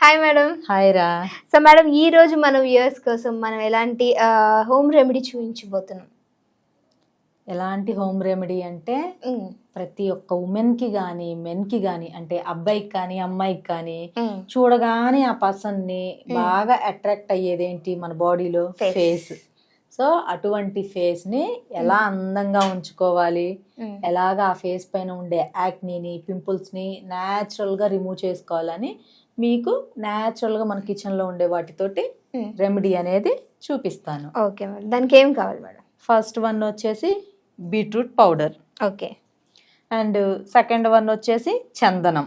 Hi madam hi రా so madam ఈ రోజు మన వ్యూయర్స్ కోసం మనం ఎలాంటి హోమ్ రెమెడీ చూపించబోతున్నాం? ఎలాంటి హోమ్ రెమెడీ అంటే ప్రతి ఒక్క ఉమెన్కి కానీ మెన్కి కానీ అంటే అబ్బాయికి కానీ అమ్మాయికి కానీ చూడగానే ఆ పర్సన్ని బాగా అట్రాక్ట్ అయ్యేదేంటి మన బాడీలో. ఫేస్ సో అటువంటి ఫేస్ని ఎలా అందంగా ఉంచుకోవాలి? ఎలాగ ఆ ఫేస్ పైన ఉండే యాక్నీని పింపుల్స్ని న్యాచురల్గా రిమూవ్ చేసుకోవాలని మీకు న్యాచురల్గా మన కిచెన్లో ఉండే వాటితోటి. రెమెడీ అనేది చూపిస్తాను. ఓకే మేడం దానికి ఏం కావాలి మేడం ఫస్ట్ వన్ వచ్చేసి beetroot powder okay and second one వచ్చేసి చందనం.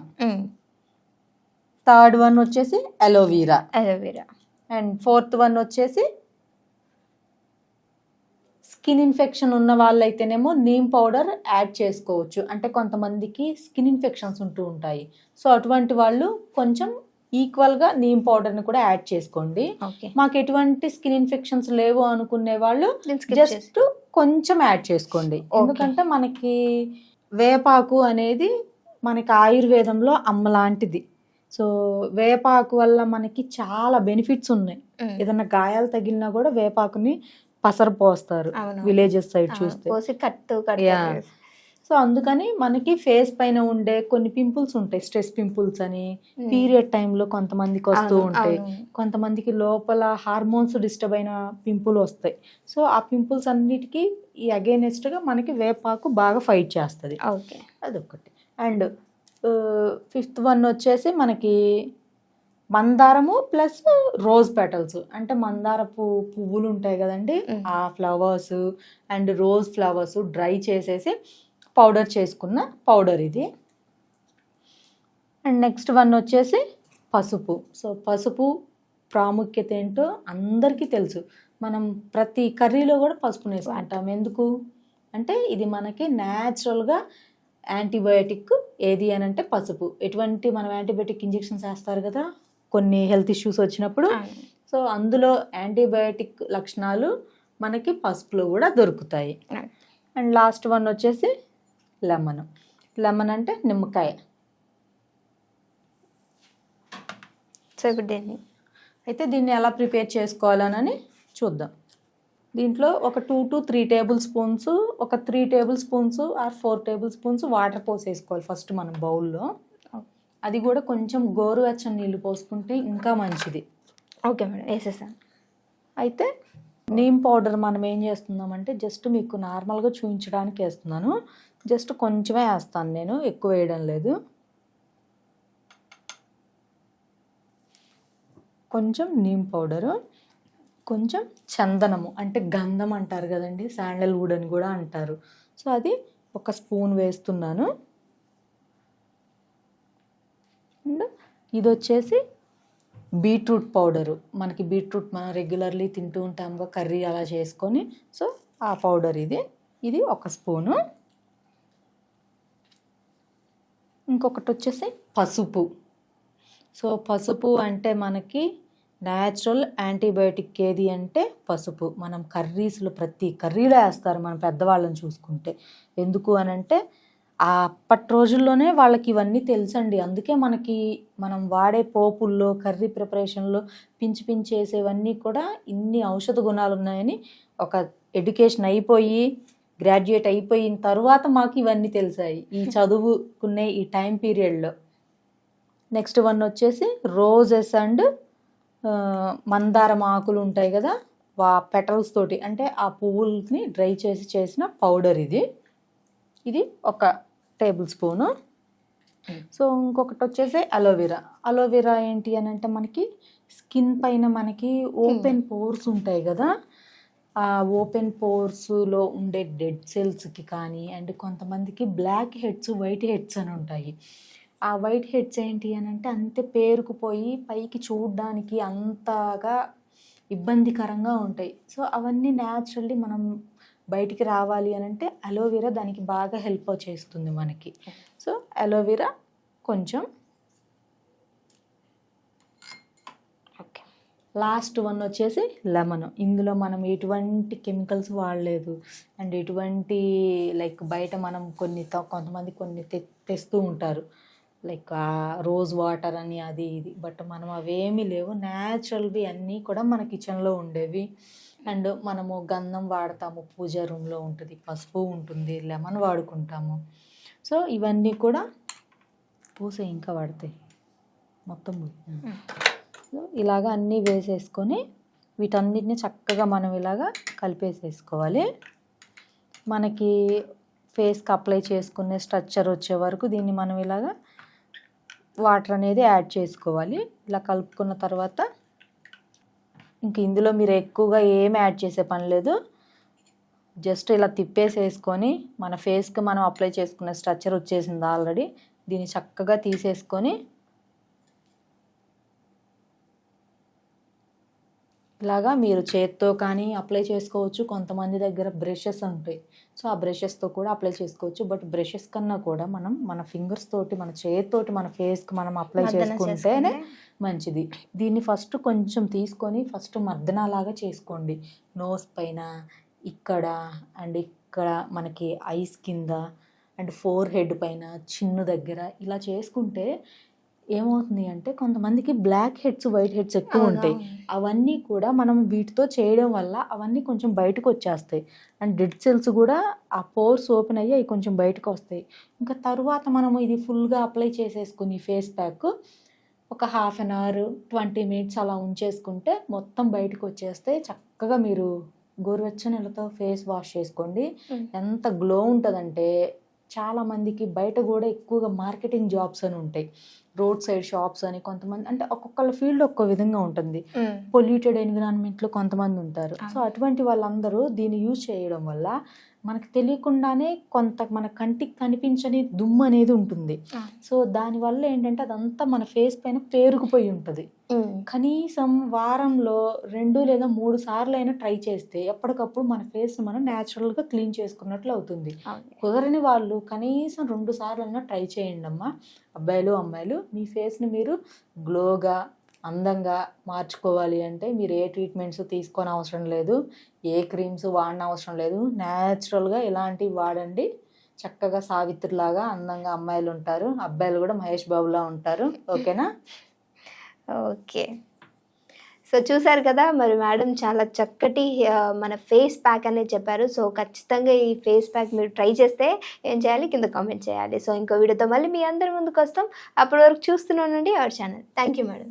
థర్డ్ వన్ వచ్చేసి aloe vera aloe vera and fourth one వచ్చేసి స్కిన్ ఇన్ఫెక్షన్ ఉన్న వాళ్ళైతేనేమో నీమ్ పౌడర్ యాడ్ చేసుకోవచ్చు. అంటే కొంతమందికి స్కిన్ ఇన్ఫెక్షన్స్ ఉంటూ ఉంటాయి. సో అటువంటి వాళ్ళు కొంచెం ఈక్వల్గా నీమ్ పౌడర్ని కూడా యాడ్ చేసుకోండి. మాకు ఎటువంటి స్కిన్ ఇన్ఫెక్షన్స్ లేవు అనుకునే వాళ్ళు జస్ట్ కొంచెం యాడ్ చేసుకోండి. ఎందుకంటే మనకి వేపాకు అనేది మనకి ఆయుర్వేదంలో అమ్మ లాంటిది. సో వేపాకు వల్ల మనకి చాలా బెనిఫిట్స్ ఉన్నాయి. ఏదైనా గాయాలు తగిలినా కూడా వేపాకుని పసరు పోస్తారు. విలేజెస్ సైడ్ చూస్తే. పోసి కట్టు సో అందుకని మనకి ఫేస్ పైన ఉండే కొన్ని పింపుల్స్ ఉంటాయి. స్ట్రెస్ పింపుల్స్ అని. పీరియడ్ టైంలో కొంతమందికి వస్తూ ఉంటాయి. కొంతమందికి లోపల హార్మోన్స్ డిస్టర్బ్ అయిన పింపుల్ వస్తాయి. సో ఆ పింపుల్స్ అన్నిటికీ ఈ against గా మనకి వేపాకు బాగా ఫైట్ చేస్తుంది. ఓకే. అదొకటి అండ్ ఫిఫ్త్ వన్ వచ్చేసి మనకి మందారము ప్లస్ రోజ్ పెటల్స్. అంటే మందారపు పువ్వులు ఉంటాయి కదండి. ఆ flowers and rose flowers dry చేసేసి పౌడర్ చేసుకున్న పౌడర్ ఇది. అండ్ నెక్స్ట్ వన్ వచ్చేసి పసుపు. సో పసుపు ప్రాముఖ్యత ఏంటో అందరికీ తెలుసు. మనం ప్రతి కర్రీలో కూడా పసుపుని వేసుకుంటాం. ఎందుకు? అంటే ఇది మనకి న్యాచురల్గా యాంటీబయోటిక్ ఏది అని అంటే పసుపు. ఎటువంటి మనం యాంటీబయోటిక్ ఇంజెక్షన్స్ వేస్తారు కదా? కొన్ని హెల్త్ ఇష్యూస్ వచ్చినప్పుడు. సో అందులో యాంటీబయోటిక్ లక్షణాలు మనకి పసుపులో కూడా దొరుకుతాయి. అండ్ లాస్ట్ వన్ వచ్చేసి లెమన్. లెమన్ అంటే నిమ్మకాయ. సో దీన్ని. అయితే దీన్ని ఎలా ప్రిపేర్ చేసుకోవాలనని చూద్దాం. దీంట్లో ఒక two to three tablespoons ఒక three tablespoons or four tablespoons water పోసేసుకోవాలి first మనం బౌల్లో. అది కూడా కొంచెం గోరువెచ్చని నీళ్ళు పోసుకుంటే ఇంకా మంచిది. ఓకే మేడం వేసేసాను. అయితే నీమ్ పౌడర్ మనం ఏం చేస్తున్నామంటే జస్ట్ మీకు నార్మల్గా చూపించడానికి వేస్తున్నాను. జస్ట్ కొంచెమే వేస్తాను నేను ఎక్కువ వేయడం లేదు. కొంచెం నీమ్ పౌడరు కొంచెం చందనము అంటే గంధం అంటారు కదండి శాండల్వుడ్ అని కూడా అంటారు. సో అది ఒక స్పూన్ వేస్తున్నాను. అండ్ ఇది వచ్చేసి బీట్రూట్ పౌడరు. మనకి బీట్రూట్ మనం రెగ్యులర్లీ తింటూ ఉంటాము కర్రీ అలా చేసుకొని. సో ఆ పౌడర్ ఇది. ఇది ఒక స్పూను. ఇంకొకటి వచ్చేసి పసుపు. సో పసుపు అంటే మనకి న్యాచురల్ యాంటీబయోటిక్ ఏది అంటే పసుపు. మనం కర్రీస్లో ప్రతి కర్రీలో వేస్తారు మనం పెద్దవాళ్ళని చూసుకుంటే. ఎందుకు అని అంటే అప్పటి రోజుల్లోనే వాళ్ళకి ఇవన్నీ తెలుసండి. అందుకే మనకి మనం వాడే పోపుల్లో కర్రీ ప్రిపరేషన్లో పించి పించి వేసేవన్నీ కూడా ఇన్ని ఔషధ గుణాలు ఉన్నాయని ఒక ఎడ్యుకేషన్ అయిపోయి గ్రాడ్యుయేట్ అయిపోయిన తర్వాత మాకు ఇవన్నీ తెలిసాయి. ఈ చదువుకునే ఈ టైం పీరియడ్లో. నెక్స్ట్ వన్ వచ్చేసి రోజెస్ అండ్ మందారం ఆకులు ఉంటాయి కదా వా పెటల్స్ తోటి. అంటే ఆ పువ్వుల్ని డ్రై చేసి చేసిన పౌడర్ ఇది. ఇది ఒక టేబుల్ స్పూను. సో ఇంకొకటి వచ్చేసి అలోవెరా అలోవెరా ఏంటి అని అంటే మనకి స్కిన్ పైన మనకి ఓపెన్ పోర్స్ ఉంటాయి కదా. ఆ ఓపెన్ పోర్స్లో ఉండే డెడ్ సెల్స్కి కానీ అండ్ కొంతమందికి బ్లాక్ హెడ్స్ వైట్ హెడ్స్ అని ఉంటాయి. ఆ వైట్ హెడ్స్ ఏంటి అని అంటే అంతే పేరుకుపోయి పైకి చూడడానికి అంతగా ఇబ్బందికరంగా ఉంటాయి. సో అవన్నీ న్యాచురల్లీ మనం బయటికి రావాలి అని అంటే అలోవెరా దానికి బాగా హెల్ప్ చేస్తుంది మనకి. సో అలోవెరా కొంచెం ఓకే లాస్ట్ వన్ వచ్చేసి లెమన్ ఇందులో మనం ఎటువంటి కెమికల్స్ వాడలేదు. అండ్ ఎటువంటి లైక్ బయట మనం కొన్ని కొంతమంది కొన్ని తె తెస్తూ ఉంటారు. లైక్ రోజ్ వాటర్ అని అది ఇది. బట్ మనం అవేమీ లేవు. న్యాచురల్వి అన్నీ కూడా మన కిచెన్లో ఉండేవి. అండ్ మనము గంధం వాడతాము. పూజ రూమ్లో ఉంటుంది. పసుపు ఉంటుంది. లెమన్ వాడుకుంటాము. సో ఇవన్నీ కూడా పూస ఇంకా వాడతాయి. మొత్తం. సో ఇలాగ అన్నీ వేసేసుకొని వీటన్నిటిని చక్కగా మనం ఇలాగా కలిపేసేసుకోవాలి. మనకి ఫేస్కి అప్లై చేసుకునే స్ట్రక్చర్ వచ్చే వరకు దీన్ని మనం ఇలాగా వాటర్ అనేది యాడ్ చేసుకోవాలి. ఇలా కలుపుకున్న తర్వాత ఇంక ఇందులో మీరు ఎక్కువగా ఏం యాడ్ చేసే పని లేదు. జస్ట్ ఇలా తిప్పేసేసుకొని మన ఫేస్కి మనం అప్లై చేసుకునే స్ట్రక్చర్ వచ్చేసింది ఆల్రెడీ. దీన్ని చక్కగా తీసేసుకొని ఇలాగా మీరు చేత్తో కానీ అప్లై చేసుకోవచ్చు. కొంతమంది దగ్గర బ్రషెస్ ఉంటాయి. సో ఆ బ్రషెస్తో కూడా అప్లై చేసుకోవచ్చు. బట్ బ్రషెస్ కన్నా కూడా మనం మన ఫింగర్స్ తోటి మన చేతితోటి మన ఫేస్కి మనం అప్లై చేసుకుంటేనే చేసుకుంటే మంచిది. దీన్ని ఫస్ట్ కొంచెం తీసుకొని ఫస్ట్ మర్దనలాగా చేసుకోండి. నోస్ పైన ఇక్కడ అండ్ ఇక్కడ మనకి ఐస్ కింద అండ్ ఫోర్ హెడ్ పైన చిన్ను దగ్గర ఇలా చేసుకుంటే ఏమవుతుంది అంటే కొంతమందికి బ్లాక్ హెడ్స్ వైట్ హెడ్స్ ఎక్కువ ఉంటాయి. అవన్నీ కూడా మనం వీటితో చేయడం వల్ల అవన్నీ కొంచెం బయటకు వచ్చేస్తాయి అండ్ డెడ్ సెల్స్ కూడా ఆ పోర్స్ ఓపెన్ అయ్యి అవి కొంచెం బయటకు వస్తాయి ఇంకా తర్వాత మనము ఇది ఫుల్గా అప్లై చేసేసుకుని ఫేస్ ప్యాక్ ఒక half an hour twenty minutes అలా ఉంచేసుకుంటే మొత్తం బయటకు వచ్చేస్తే చక్కగా మీరు గోరువెచ్చని నీళ్ళతో ఫేస్ వాష్ చేసుకోండి. ఎంత గ్లో ఉంటుందంటే చాలా మందికి బయట కూడా ఎక్కువగా మార్కెటింగ్ జాబ్స్ అని ఉంటాయి. రోడ్ సైడ్ షాప్స్ అని కొంతమంది అంటే ఒక్కొక్కళ్ళ ఫీల్డ్ ఒక్కో విధంగా ఉంటుంది. పొల్యూటెడ్ ఎన్విరాన్మెంట్లో కొంతమంది ఉంటారు. సో అటువంటి వాళ్ళందరూ దీన్ని యూజ్ చేయడం వల్ల మనకు తెలియకుండానే కొంత మన కంటికి కనిపించని దుమ్ము అనేది ఉంటుంది. సో దానివల్ల ఏంటంటే అదంతా మన ఫేస్ పైన పేరుకుపోయి ఉంటుంది. కనీసం వారంలో రెండు లేదా మూడు సార్లు అయినా ట్రై చేస్తే ఎప్పటికప్పుడు మన ఫేస్ మనం న్యాచురల్గా క్లీన్ చేసుకున్నట్లు అవుతుంది. కుదరని వాళ్ళు కనీసం రెండు సార్లు అయినా ట్రై చేయండి అమ్మా అబ్బాయిలు అమ్మాయిలు మీ ఫేస్ని మీరు గ్లోగా అందంగా మార్చుకోవాలి అంటే మీరు ఏ ట్రీట్మెంట్స్ తీసుకొని అవసరం లేదు ఏ క్రీమ్స్ వాడిన అవసరం లేదు. న్యాచురల్గా ఇలాంటివి వాడండి. చక్కగా సావిత్రిలాగా అందంగా అమ్మాయిలు ఉంటారు. అబ్బాయిలు కూడా మహేష్ బాబులా ఉంటారు. ఓకేనా? ఓకే. సో చూసారు కదా మరి మేడం చాలా చక్కటి మన ఫేస్ ప్యాక్ అనేది చెప్పారు. సో ఖచ్చితంగా ఈ ఫేస్ ప్యాక్ మీరు ట్రై చేస్తే ఏం చేయాలి? కింద కామెంట్ చేయాలి. సో ఇంకో వీడియోతో మళ్ళీ మీ అందరి ముందుకు వస్తాం. అప్పటి వరకు చూస్తూనే ఉండండి our channel. Thank you madam.